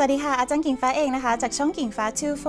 สวัสดีค่ะ อาจารย์กิ่งฟ้าเองนะคะ จากช่องกิ่งฟ้า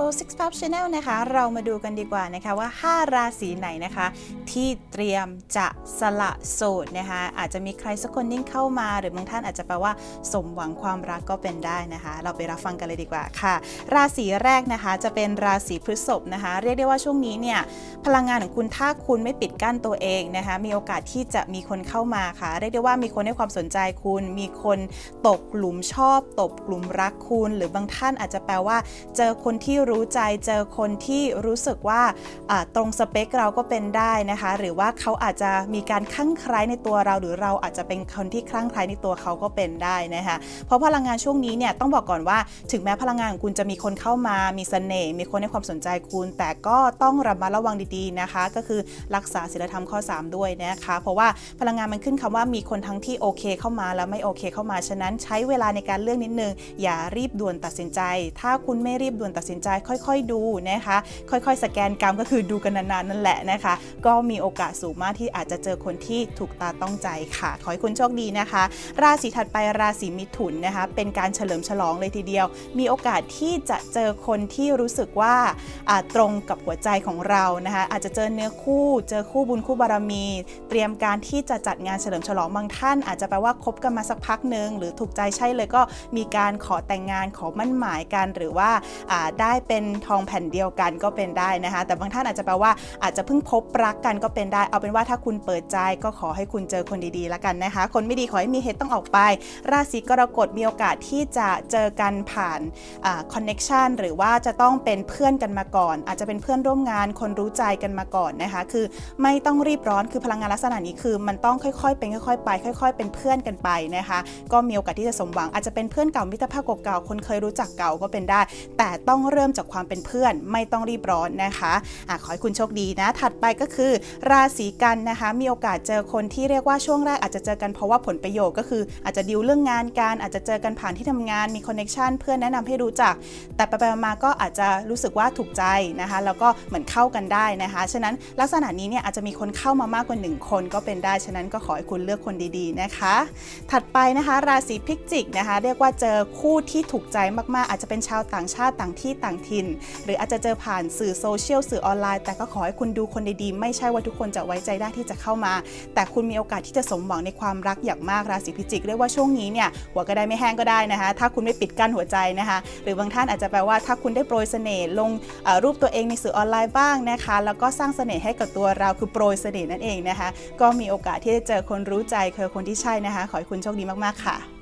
246 Channel นะคะ เรามาดูกันดีกว่านะคะว่า 5 ราศีไหนนะคะ ที่เตรียมจะสละโสดนะคะ อาจจะมีใครสักคนยิ่งเข้ามา หรือบางท่านอาจจะแปลว่า สมหวังความรักก็เป็นได้นะคะ เราไปรับฟังกันเลยดีกว่าค่ะ ราศีแรกนะคะจะเป็นราศีพฤษภนะคะ เรียกได้ว่าช่วงนี้เนี่ยพลังงานของคุณถ้าคุณไม่ปิดกั้นตัวเองนะคะ มีโอกาสที่จะมีคนเข้ามาค่ะ เรียกได้ว่ามีคนให้ความสนใจคุณ มีคนตกหลุมชอบ ตกหลุมรักคุณหรือบางท่านอาจจะแปลว่า เจอคนที่รู้ใจ เจอคนที่รู้สึกว่าตรงสเปคเราก็เป็นได้นะคะ หรือว่าเขาอาจจะมีการคลั่งไคล้ในตัวเรา หรือเราอาจจะเป็นคนที่คลั่งไคล้ในตัวเขาก็เป็นได้นะคะ เพราะพลังงานช่วงนี้เนี่ยต้องบอกก่อนว่าถึงแม้พลังงานของคุณจะมีคนเข้ามามีเสน่ห์มีคนให้ความสนใจคุณ แต่ก็ต้องระมัดระวังดีๆนะคะ ก็คือรักษาศีลธรรมข้อ 3 ด้วยนะคะ เพราะว่าพลังงานมันขึ้นคำว่ามีคนทั้งที่โอเคเข้ามาแล้วไม่โอเคเข้ามาฉะนั้นใช้เวลาในการเลือกนิดนึงอย่ารีบด่วนตัดสินใจ ถ้าคุณไม่รีบด่วนตัดสินใจ ค่อยๆดูนะคะ ค่อยๆ สแกนกรรมก็คือดูกันนานๆนั่นแหละนะคะ ก็มีโอกาสสูงมากที่อาจจะเจอคนที่ถูกตาต้องใจค่ะ ขอให้คุณโชคดีนะคะ ราศีถัดไปราศีมิถุนนะคะ เป็นการเฉลิมฉลองเลยทีเดียว มีโอกาสที่จะเจอคนที่รู้สึกว่าอ่าตรงกับหัวใจของเรานะคะ อาจจะเจอเนื้อคู่ เจอคู่บุญคู่บารมี เตรียมการที่จะจัดงานเฉลิมฉลองบางท่าน อาจจะแปลว่าคบกันมาสักพักหนึ่งหรือถูกใจใช่เลยก็มีการขอแต่งงานขอมั่นหมายกัน หรือว่าได้เป็นทองแผ่นเดียวกันก็เป็นได้นะคะ แต่บางท่านอาจจะแปลว่าอาจจะเพิ่งพบรักกันก็เป็นได้ เอาเป็นว่าถ้าคุณเปิดใจก็ขอให้คุณเจอคนดีๆแล้วกันนะคะ คนไม่ดีขอให้มีเหตุต้องออกไป ราศีกรกฎมีโอกาสที่จะเจอกันผ่านคอนเน็ชันหรือว่าจะต้องเป็นเพื่อนกันมาก่อน อาจจะเป็นเพื่อนร่วมงานคนรู้ใจกันมาก่อนนะคะ คือไม่ต้องรีบร้อนคือพลังงานลักษณะนี้คือ มันต้องค่อยๆ เป็นค่อยๆไป ค่อย ๆ เป็นเพื่อนกันไปนะคะ ก็มีโอกาสที่จะสมหวังอาจจะเป็นเพื่อนเก่ามิตรภาพเก่าคนเคยรู้จักเก่าก็เป็นได้ แต่ต้องเริ่มจากความเป็นเพื่อนไม่ต้องรีบร้อนนะคะอะขอให้คุณโชคดีนะ ถัดไปก็คือ ราศีกันนะคะ มีโอกาสเจอคนที่เรียกว่าช่วงแรกอาจจะเจอกันเพราะว่าผลประโยชน์ก็คืออาจจะดีลเรื่องงานกันอาจจะเจอกันผ่านที่ทำงานมีคอนเน็ชันเพื่อนแนะนำให้รู้จัก แต่ไปๆมาๆก็อาจจะรู้สึกว่าถูกใจนะคะ แล้วก็เหมือนเข้ากันได้นะคะฉะนั้นลักษณะนี้เนี่ยอาจจะมีคนเข้ามามากกว่า 1 คนก็เป็นได้ฉะนั้นก็ขอให้คุณเลือกคนดีๆนะคะ ถัดไปนะคะ ราศีพิจิกนะคะ เรียกว่าเจอคู่ที่ถูกใจมากๆ อาจจะเป็นชาวต่างชาติต่างที่ต่างถิ่น หรืออาจจะเจอผ่านสื่อโซเชียลสื่อออนไลน์แต่ก็ขอให้คุณดูคนดีๆ ไม่ใช่ว่าทุกคนจะไว้ใจได้ที่จะเข้ามา แต่คุณมีโอกาสที่จะสมหวังในความรักอย่างมากราศีพิจิกเรียกว่าช่วงนี้เนี่ยหัวก็ได้ไม่แห้งก็ได้นะคะ ถ้าคุณไม่ปิดกั้นหัวใจนะคะ หรือบางท่านอาจจะแปลว่าถ้าคุณได้โปรยเสน่ห์ลงรูปตัวเองในสื่อออนไลน์บ้างนะคะ แล้วก็สร้างเสน่ห์ให้กับตัวเราคือโปรยเสน่ห์นั่นเองนะคะ ก็มีโอกาสที่จะเจอคนรู้ใจคือคนที่ใช่นะคะ ขอให้คุณโชคดีมาก ๆ ค่ะ